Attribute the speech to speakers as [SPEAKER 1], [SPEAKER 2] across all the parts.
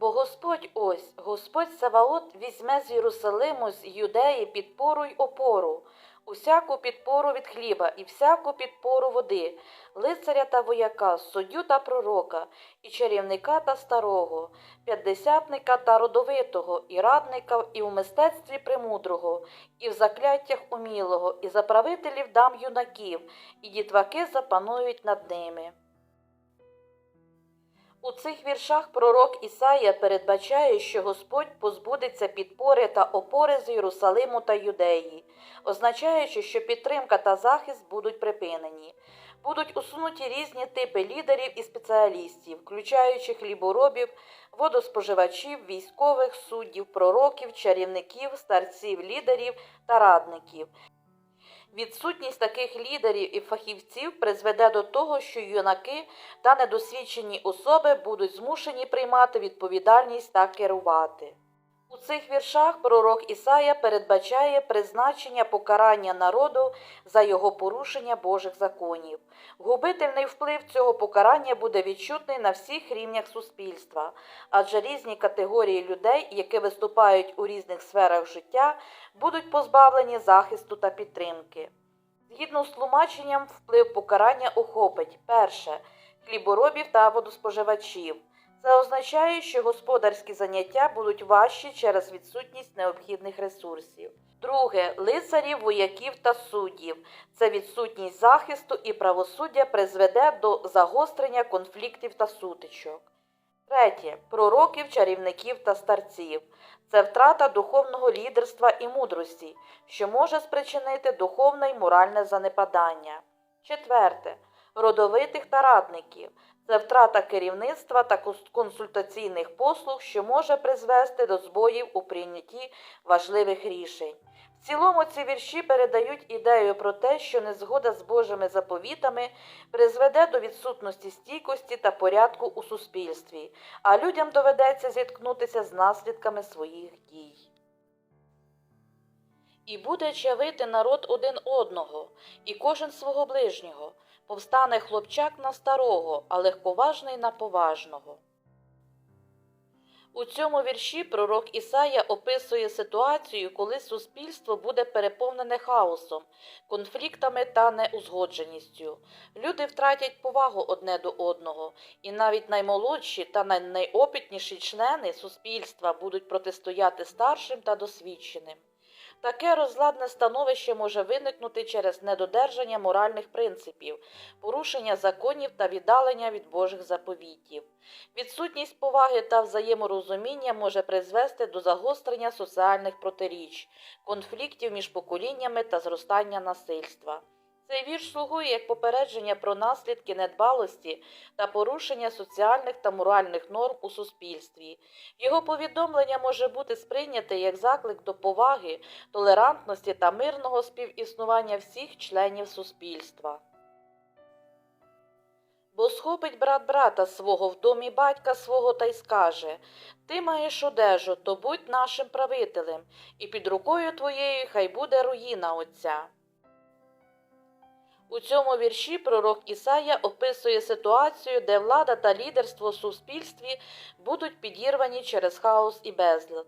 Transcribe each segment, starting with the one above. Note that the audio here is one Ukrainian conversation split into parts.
[SPEAKER 1] Бо Господь ось, Господь Саваот візьме з Єрусалиму, з Юдеї підпору й опору, усяку підпору від хліба і всяку підпору води, лицаря та вояка, суддю та пророка, і чарівника та старого, п'ятдесятника та родовитого, і радника, і у мистецтві премудрого, і в закляттях умілого, і заправителів дам юнаків, і дітваки запанують над ними. У цих віршах пророк Ісая передбачає, що Господь позбудеться підпори та опори з Єрусалиму та Юдеї, означаючи, що підтримка та захист будуть припинені. Будуть усунуті різні типи лідерів і спеціалістів, включаючи хліборобів, водоспоживачів, військових, суддів, пророків, чарівників, старців, лідерів та радників. Відсутність таких лідерів і фахівців призведе до того, що юнаки та недосвідчені особи будуть змушені приймати відповідальність та керувати. У цих віршах пророк Ісая передбачає призначення покарання народу за його порушення Божих законів. Губительний вплив цього покарання буде відчутний на всіх рівнях суспільства, адже різні категорії людей, які виступають у різних сферах життя, будуть позбавлені захисту та підтримки. Згідно з тлумаченням, вплив покарання охопить перше хліборобів та водоспоживачів. Це означає, що господарські заняття будуть важчі через відсутність необхідних ресурсів. Друге лицарів, вояків та суддів. Це відсутність захисту і правосуддя призведе до загострення конфліктів та сутичок. Третє пророків, чарівників та старців. Це втрата духовного лідерства і мудрості, що може спричинити духовне й моральне занепадання. Четверте родовитих та радників. Це втрата керівництва та консультаційних послуг, що може призвести до збоїв у прийнятті важливих рішень. В цілому ці вірші передають ідею про те, що незгода з Божими заповітами призведе до відсутності стійкості та порядку у суспільстві, а людям доведеться зіткнутися з наслідками своїх дій. І буде чавити народ один одного, і кожен свого ближнього. Повстане хлопчак на старого, а легковажний на поважного. У цьому вірші пророк Ісая описує ситуацію, коли суспільство буде переповнене хаосом, конфліктами та неузгодженістю. Люди втратять повагу одне до одного, і навіть наймолодші та най- найопитніші члени суспільства будуть протистояти старшим та досвідченим. Таке розладне становище може виникнути через недодержання моральних принципів, порушення законів та віддалення від Божих заповітів. Відсутність поваги та взаєморозуміння може призвести до загострення соціальних протиріч, конфліктів між поколіннями та зростання насильства. Цей вірш слугує як попередження про наслідки недбалості та порушення соціальних та моральних норм у суспільстві. Його повідомлення може бути сприйняте як заклик до поваги, толерантності та мирного співіснування всіх членів суспільства. Бо схопить брат брата свого в домі батька свого та й скаже Ти маєш одежу, то будь нашим правителем, і під рукою твоєю хай буде руїна отця. У цьому вірші пророк Ісая описує ситуацію, де влада та лідерство в суспільстві будуть підірвані через хаос і безлад.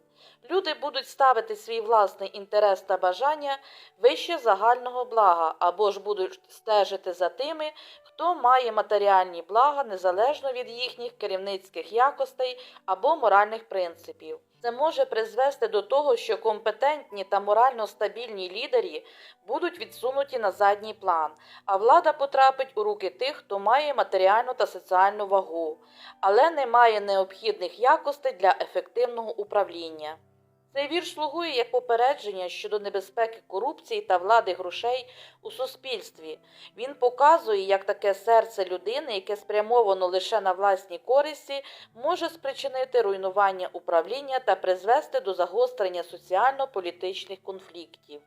[SPEAKER 1] Люди будуть ставити свій власний інтерес та бажання вище загального блага або ж будуть стежити за тими, хто має матеріальні блага незалежно від їхніх керівницьких якостей або моральних принципів. Це може призвести до того, що компетентні та морально стабільні лідері будуть відсунуті на задній план, а влада потрапить у руки тих, хто має матеріальну та соціальну вагу, але не має необхідних якостей для ефективного управління. Цей вірш слугує як попередження щодо небезпеки корупції та влади грошей у суспільстві. Він показує, як таке серце людини, яке спрямовано лише на власні користі, може спричинити руйнування управління та призвести до загострення соціально-політичних конфліктів.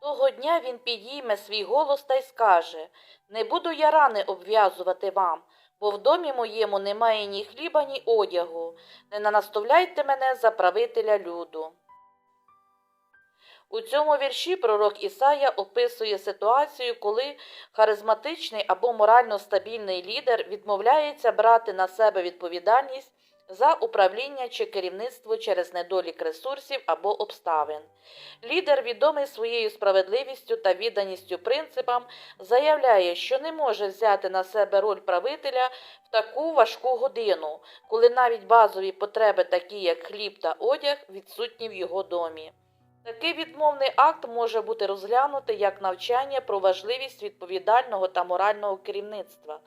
[SPEAKER 1] Того дня він підійме свій голос та й скаже Не буду я рани обв'язувати вам, бо в домі моєму немає ні хліба, ні одягу. Не наставляйте мене за правителя люду. У цьому вірші пророк Ісая описує ситуацію, коли харизматичний або морально стабільний лідер відмовляється брати на себе відповідальність за управління чи керівництво через недолік ресурсів або обставин. Лідер, відомий своєю справедливістю та відданістю принципам, заявляє, що не може взяти на себе роль правителя в таку важку годину, коли навіть базові потреби, такі як хліб та одяг, відсутні в його домі. Такий відмовний акт може бути розглянутий як навчання про важливість відповідального та морального керівництва.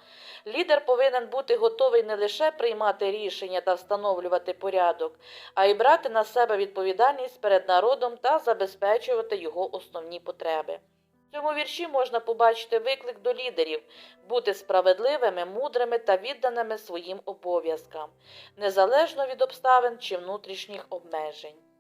[SPEAKER 1] Лідер повинен бути готовий не лише приймати рішення та встановлювати порядок, а й брати на себе відповідальність перед народом та забезпечувати його основні потреби. В цьому вірші можна побачити виклик до лідерів бути справедливими, мудрими та відданими своїм обов'язкам, незалежно від обставин чи внутрішніх обмежень.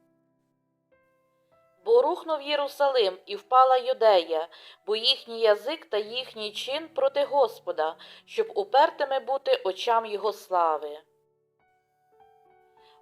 [SPEAKER 1] Бо рухнув Єрусалим і впала Юдея, бо їхній язик та їхній чин проти Господа, щоб упертими бути очам Його слави.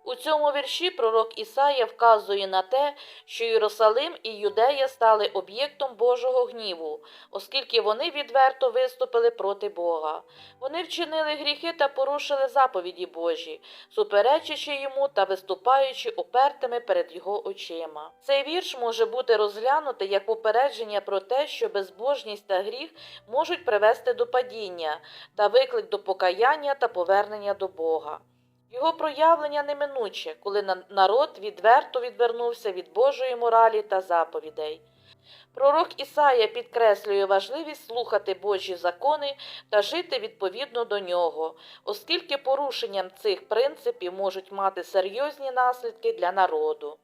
[SPEAKER 1] У цьому вірші пророк Ісая вказує на те, що Єрусалим і Юдея стали об'єктом Божого гніву, оскільки вони відверто виступили проти Бога. Вони вчинили гріхи та порушили заповіді Божі, суперечачи йому та виступаючи упертими перед його очима. Цей вірш може бути розглянутий як попередження про те, що безбожність та гріх можуть привести до падіння та виклик до покаяння та повернення до Бога. Його проявлення неминуче, коли народ відверто відвернувся від Божої моралі та заповідей. Пророк Ісая підкреслює важливість слухати Божі закони та жити відповідно до нього, оскільки порушенням цих принципів можуть мати серйозні наслідки для народу.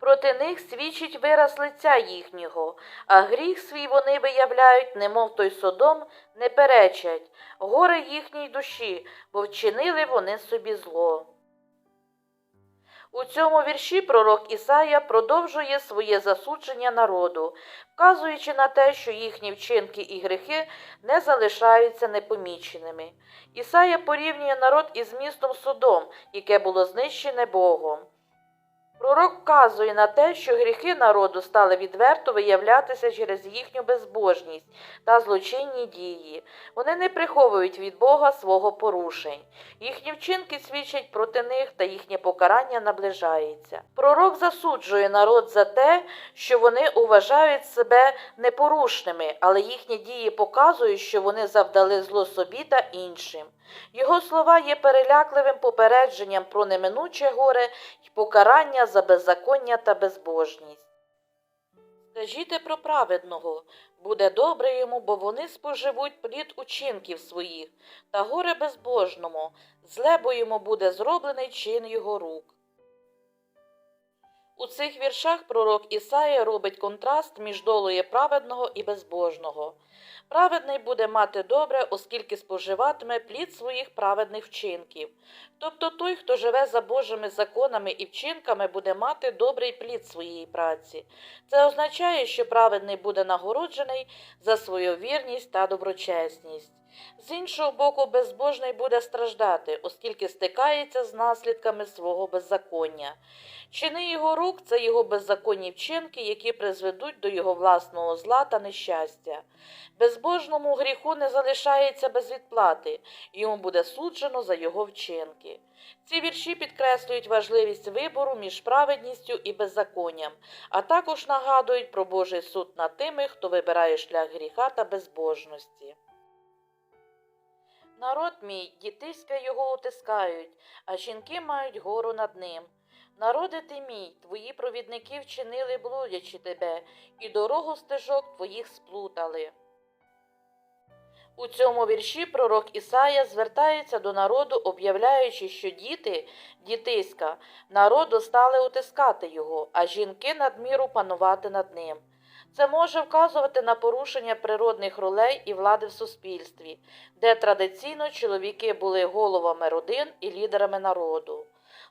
[SPEAKER 1] Проти них свідчить вираз лиця їхнього, а гріх свій вони виявляють, немов той содом, не перечать, горе їхній душі, бо вчинили вони собі зло. У цьому вірші пророк Ісая продовжує своє засудження народу, вказуючи на те, що їхні вчинки і гріхи не залишаються непоміченими. Ісая порівнює народ із містом Содом, яке було знищене Богом. Пророк вказує на те, що гріхи народу стали відверто виявлятися через їхню безбожність та злочинні дії. Вони не приховують від Бога свого порушень. Їхні вчинки свідчать проти них та їхнє покарання наближається. Пророк засуджує народ за те, що вони вважають себе непорушними, але їхні дії показують, що вони завдали зло собі та іншим. Його слова є перелякливим попередженням про неминуче горе покарання за беззаконня та безбожність. Скажіть про праведного, буде добре йому, бо вони споживуть плід учинків своїх, та горе безбожному, зле бо йому буде зроблений чин його рук. У цих віршах пророк Ісая робить контраст між долою праведного і безбожного. Праведний буде мати добре, оскільки споживатиме плід своїх праведних вчинків. Тобто той, хто живе за Божими законами і вчинками, буде мати добрий плід своєї праці. Це означає, що праведний буде нагороджений за свою вірність та доброчесність. З іншого боку, безбожний буде страждати, оскільки стикається з наслідками свого беззаконня. Чини його рук це його беззаконні вчинки, які призведуть до його власного зла та нещастя. Безбожному гріху не залишається без відплати, йому буде суджено за його вчинки. Ці вірші підкреслюють важливість вибору між праведністю і беззаконням, а також нагадують про Божий суд над тими, хто вибирає шлях гріха та безбожності. Народ мій, дітиська його утискають, а жінки мають гору над ним. Народи ти мій, твої провідники вчинили блудячи тебе, і дорогу стежок твоїх сплутали. У цьому вірші пророк Ісая звертається до народу, об'являючи, що діти, дітиська, народу стали утискати його, а жінки надміру панувати над ним. Це може вказувати на порушення природних ролей і влади в суспільстві, де традиційно чоловіки були головами родин і лідерами народу.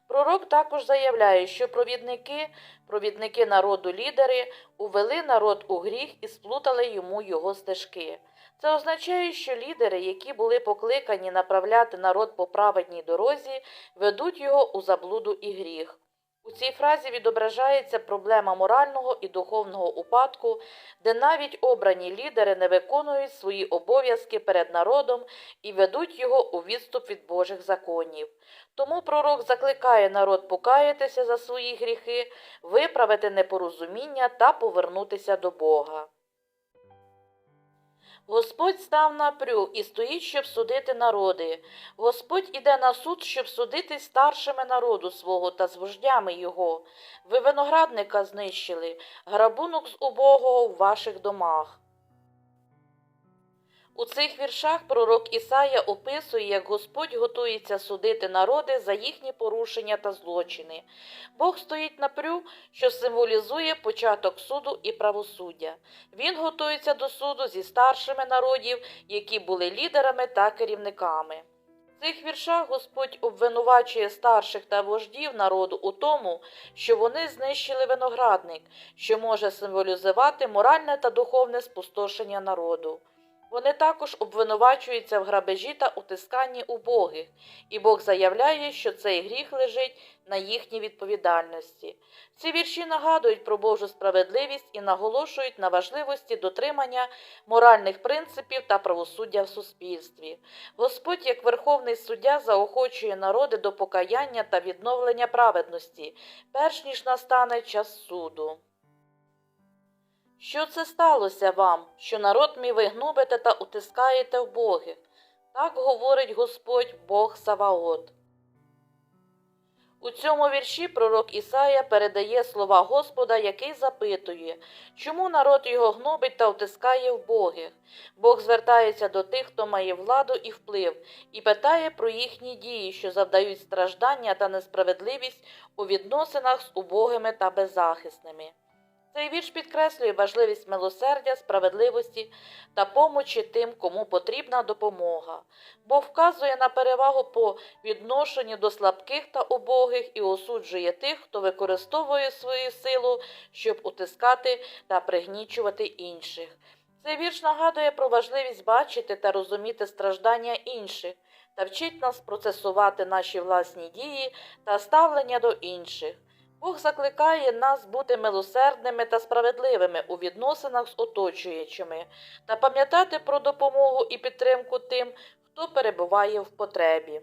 [SPEAKER 1] Пророк також заявляє, що провідники, провідники народу лідери увели народ у гріх і сплутали йому його стежки. Це означає, що лідери, які були покликані направляти народ по праведній дорозі, ведуть його у заблуду і гріх. У цій фразі відображається проблема морального і духовного упадку, де навіть обрані лідери не виконують свої обов'язки перед народом і ведуть його у відступ від Божих законів. Тому пророк закликає народ покаятися за свої гріхи, виправити непорозуміння та повернутися до Бога. Господь став напрю і стоїть, щоб судити народи. Господь іде на суд, щоб судити старшими народу свого та з вождями його. Ви виноградника знищили, грабунок з убогого в ваших домах. У цих віршах пророк Ісая описує, як Господь готується судити народи за їхні порушення та злочини. Бог стоїть напрю, що символізує початок суду і правосуддя. Він готується до суду зі старшими народів, які були лідерами та керівниками. В цих віршах Господь обвинувачує старших та вождів народу у тому, що вони знищили виноградник, що може символізувати моральне та духовне спустошення народу. Вони також обвинувачуються в грабежі та утисканні убогих, і Бог заявляє, що цей гріх лежить на їхній відповідальності. Ці вірші нагадують про Божу справедливість і наголошують на важливості дотримання моральних принципів та правосуддя в суспільстві. Господь, як верховний суддя, заохочує народи до покаяння та відновлення праведності, перш ніж настане час суду. Що це сталося вам, що народ мій ви гнобите та утискаєте в боги? Так говорить Господь Бог Саваот. У цьому вірші пророк Ісая передає слова Господа, який запитує, чому народ його гнобить та утискає в боги. Бог звертається до тих, хто має владу і вплив, і питає про їхні дії, що завдають страждання та несправедливість у відносинах з убогими та беззахисними. Цей вірш підкреслює важливість милосердя, справедливості та помочі тим, кому потрібна допомога, бо вказує на перевагу по відношенню до слабких та убогих і осуджує тих, хто використовує свою силу, щоб утискати та пригнічувати інших. Цей вірш нагадує про важливість бачити та розуміти страждання інших та вчить нас процесувати наші власні дії та ставлення до інших. Бог закликає нас бути милосердними та справедливими у відносинах з оточуючими та пам'ятати про допомогу і підтримку тим, хто перебуває в потребі.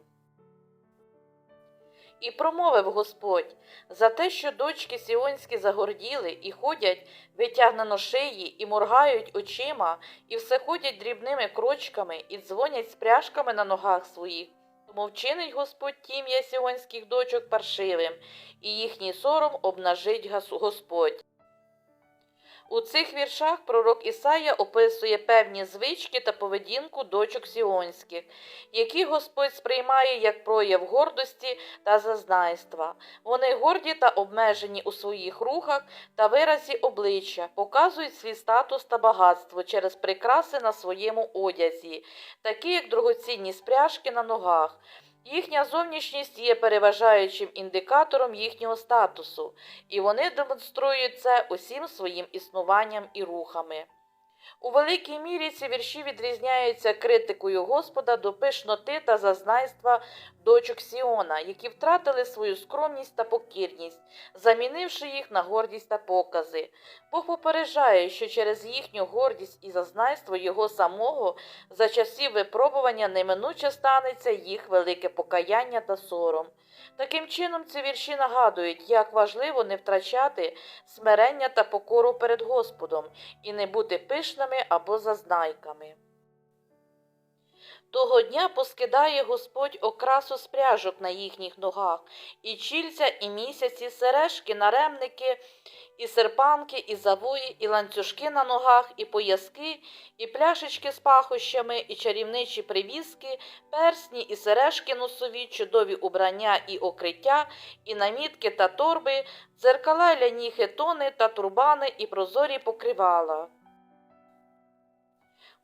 [SPEAKER 1] І промовив Господь за те, що дочки сіонські загорділи і ходять витягнено шиї, і моргають очима, і все ходять дрібними крочками, і дзвонять з пряжками на ногах своїх. Тому вчинить Господь тім'я сіонських дочок паршивим, і їхній сором обнажить Господь. У цих віршах пророк Ісая описує певні звички та поведінку дочок сіонських, які Господь сприймає як прояв гордості та зазнайства. Вони горді та обмежені у своїх рухах та виразі обличчя, показують свій статус та багатство через прикраси на своєму одязі, такі як дорогоцінні спряжки на ногах. Їхня зовнішність є переважаючим індикатором їхнього статусу, і вони демонструють це усім своїм існуванням і рухами. У великій мірі ці вірші відрізняються критикою Господа до пишноти та зазнайства дочок Сіона, які втратили свою скромність та покірність, замінивши їх на гордість та покази. Бог попереджає, що через їхню гордість і зазнайство його самого за часів випробування неминуче станеться їх велике покаяння та сором. Таким чином, ці вірші нагадують, як важливо не втрачати смирення та покору перед Господом і не бути пишними або зазнайками. Того дня поскидає Господь окрасу спряжок на їхніх ногах, і чільця, і місяці, сережки, наремники, і серпанки, і завої, і ланцюжки на ногах, і пояски, і пляшечки з пахощами, і чарівничі привіски, персні, і сережки носові, чудові убрання і окриття, і намітки та торби, дзеркала, й ляні хитони та турбани, і прозорі покривала.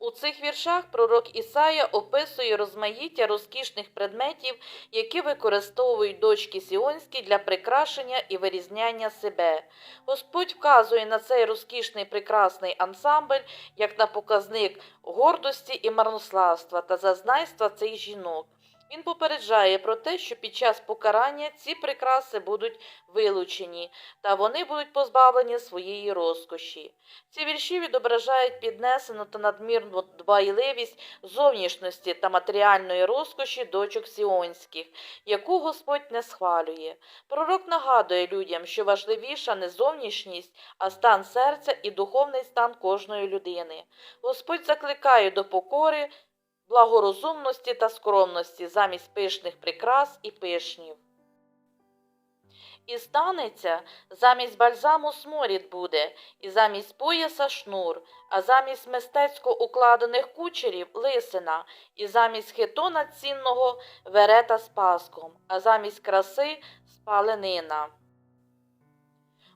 [SPEAKER 1] У цих віршах пророк Ісая описує розмаїття розкішних предметів, які використовують дочки Сіонські для прикрашення і вирізняння себе. Господь вказує на цей розкішний прекрасний ансамбль як на показник гордості і марнославства та зазнайства цих жінок. Він попереджає про те, що під час покарання ці прикраси будуть вилучені, та вони будуть позбавлені своєї розкоші. Ці вірші відображають піднесену та надмірну дбайливість зовнішності та матеріальної розкоші дочок сіонських, яку Господь не схвалює. Пророк нагадує людям, що важливіша не зовнішність, а стан серця і духовний стан кожної людини. Господь закликає до покори, благорозумності та скромності замість пишних прикрас і пишнів. І станеться, замість бальзаму сморід буде, і замість пояса шнур, а замість мистецько укладених кучерів лисина, і замість хитона цінного верета з паском, а замість краси спаленина.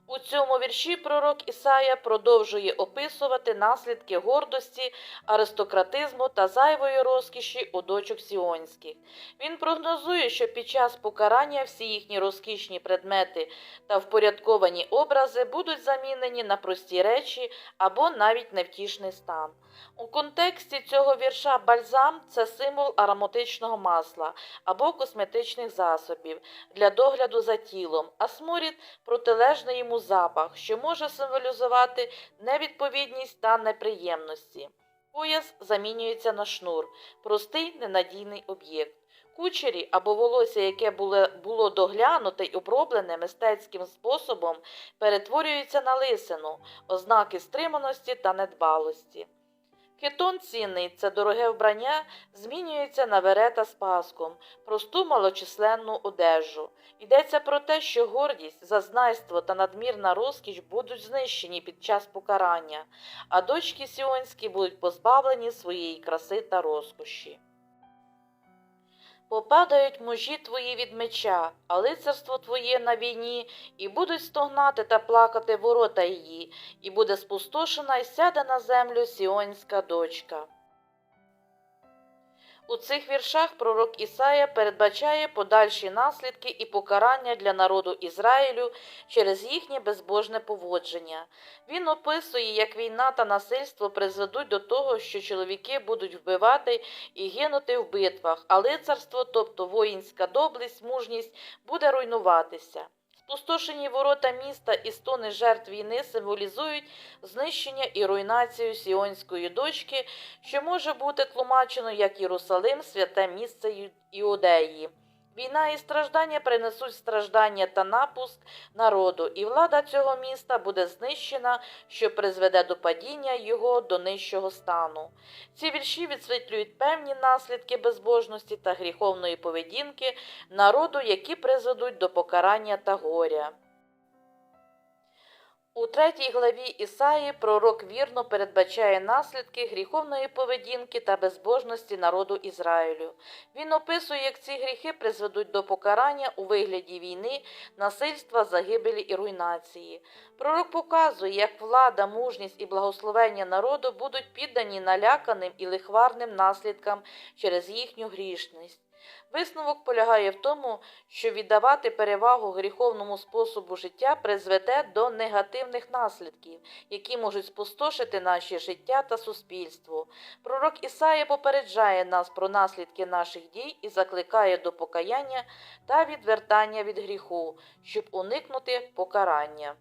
[SPEAKER 1] У цьому вірші пророк Ісая продовжує описувати наслідки гордості, аристократизму та зайвої розкіші у дочок сіонських. Він прогнозує, що під час покарання всі їхні розкішні предмети та впорядковані образи будуть замінені на прості речі або навіть невтішний стан. У контексті цього вірша бальзам це символ ароматичного масла або косметичних засобів для догляду за тілом, а сморід протилежний йому запах, що може символізувати невідповідність та неприємності. Пояс замінюється на шнур, простий ненадійний об'єкт. Кучері або волосся, яке було, було доглянуте й оброблене мистецьким способом, перетворюються на лисину, ознаки стриманості та недбалості. Хитон цінний це дороге вбрання, змінюється на верета з паском, просту малочисленну одежу. Йдеться про те, що гордість, зазнайство та надмірна розкіш будуть знищені під час покарання, а дочки сіонські будуть позбавлені своєї краси та розкоші. Попадають мужі твої від меча, а лицарство твоє на війні, і будуть стогнати та плакати ворота її, і буде спустошена і сяде на землю сіонська дочка. У цих віршах пророк Ісая передбачає подальші наслідки і покарання для народу Ізраїлю через їхнє безбожне поводження. Він описує, як війна та насильство призведуть до того, що чоловіки будуть вбивати і гинути в битвах, а лицарство, тобто воїнська доблесть, мужність, буде руйнуватися. Спустошені ворота міста і стони жертв війни символізують знищення і руйнацію сіонської дочки, що може бути тлумачено як Єрусалим, святе місце Іудеї. Війна і страждання принесуть страждання та напуск народу, і влада цього міста буде знищена, що призведе до падіння його до нижчого стану. Ці вірші відсвітлюють певні наслідки безбожності та гріховної поведінки народу, які призведуть до покарання та горя. У третій главі Ісаї пророк вірно передбачає наслідки гріховної поведінки та безбожності народу Ізраїлю. Він описує, як ці гріхи призведуть до покарання у вигляді війни, насильства, загибелі і руйнації. Пророк показує, як влада, мужність і благословення народу будуть піддані наляканим і лихварним наслідкам через їхню грішність. Висновок полягає в тому, що віддавати перевагу гріховному способу життя призведе до негативних наслідків, які можуть спустошити наше життя та суспільство. Пророк Ісая попереджає нас про наслідки наших дій і закликає до покаяння та відвертання від гріху, щоб уникнути покарання.